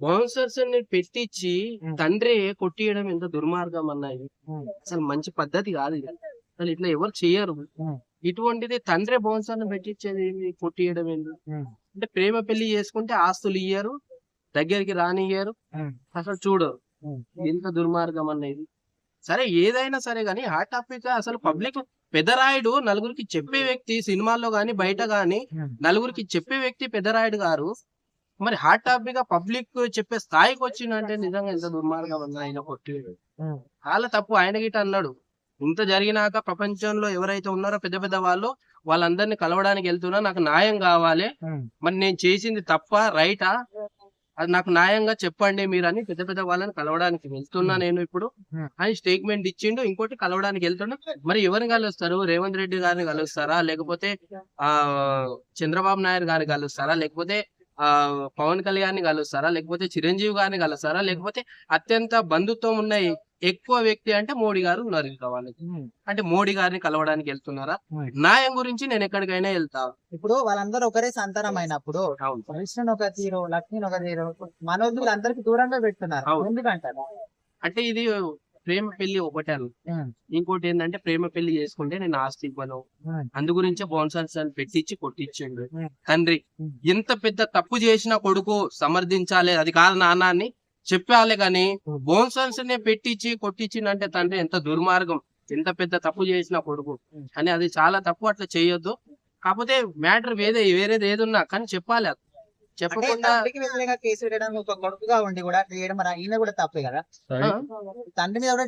బౌన్సర్స్ని పెట్టించి. తండ్రి కొట్టియడం ఎంత దుర్మార్గం అన్నది ఉమ్. అసలు మంచి పద్ధతి కాదు ఇది అసలు ఇట్లా ఎవరు చేయరు. ఇటువంటిది తండ్రి బౌన్సర్ని పెట్టించేది ఏంది? కొట్టియడం ఏంది. అంటే ప్రేమ పెళ్ళి చేసుకుంటే ఆస్తులు ఇయ్యరు దగ్గరికి రానియ్యరు. అసలు చూడరు. ఎంత దుర్మార్గం అనేది సరే ఏదైనా సరే గానీ హాట్ టాపిక్ అసలు పబ్లిక్ పెద్దరాయుడు నలుగురికి చెప్పే వ్యక్తి సినిమాల్లో గాని బయట గాని. నలుగురికి చెప్పే వ్యక్తి పెద్దరాయుడు గారు మరి హాట్ టాపిక్గా పబ్లిక్ చెప్పే స్థాయికి వచ్చిందంటే నిజంగా ఎంత దుర్మార్గం అన్న ఆయన కొట్టి. చాలా తప్పు. ఆయన గిట్ట అన్నాడు. ఇంత జరిగినాక ప్రపంచంలో ఎవరైతే ఉన్నారో పెద్ద పెద్ద వాళ్ళు వాళ్ళందరినీ కలవడానికి వెళ్తున్నా నాకు న్యాయం కావాలి. మరి నేను చేసింది తప్ప? రైటా? అది నాకు న్యాయంగా చెప్పండి మీరు అని పెద్ద పెద్ద వాళ్ళని కలవడానికి వెళ్తున్నా నేను ఇప్పుడు. అని స్టేట్మెంట్ ఇచ్చిండు. ఇంకోటి కలవడానికి వెళ్తున్నా. మరి ఎవరిని కలుస్తారు? రేవంత్ రెడ్డి గారిని కలుస్తారా? లేకపోతే ఆ చంద్రబాబు నాయుడు గారిని కలుస్తారా? లేకపోతే ఆ పవన్ కళ్యాణ్ని కలుస్తారా? లేకపోతే చిరంజీవి గారిని కలుస్తారా? లేకపోతే అత్యంత బంధుత్వం ఉన్న ఎక్కువ వ్యక్తి అంటే మోడీ గారు ఉన్నారు ఇంకా వాళ్ళకి. అంటే మోడీ గారిని కలవడానికి వెళ్తున్నారా. న్యాయం గురించి నేను ఎక్కడికైనా వెళ్తా. ఇప్పుడు వాళ్ళందరూ ఒకరే సంతానం అయినప్పుడు కృష్ణన్ ఒక తీరు లక్ష్మణ్ ఒక తీరు మనోళ్ళు అందరికి దూరంగా పెడుతున్నారు. ఎందుకంటారు? అంటే ఇది ప్రేమ పెళ్ళి ఒకటే అన్న. ఉమ్. ఇంకోటి ఏంటంటే ప్రేమ పెళ్ళి చేసుకుంటే నేను ఆస్తి ఇవ్వను. అందు గురించే బౌన్సర్స్ అని పెట్టించి కొట్టించిండు. తండ్రి. ఎంత పెద్ద తప్పు చేసిన కొడుకు సమర్థించాలి అది కాదు నాన్న అని చెప్పాలి కానీ. బౌన్సర్స్ నే పెట్టించి కొట్టించిందంటే తండ్రి ఎంత దుర్మార్గం ఎంత పెద్ద తప్పు చేసిన కొడుకు. అని అది చాలా తప్పు అట్లా చేయొద్దు కాకపోతే మ్యాటర్ వేరే వేరేది ఏదున్నా కానీ చెప్పాలి చెప్పకుండా తండ్రికి వ్యతిరేకంగా కేసు పెట్టడం ఒక కొడుకుగా ఉండి కూడా అట్లా చేయడం మరి ఈయన కూడా తప్పే కదా తండ్రి మీద కూడా.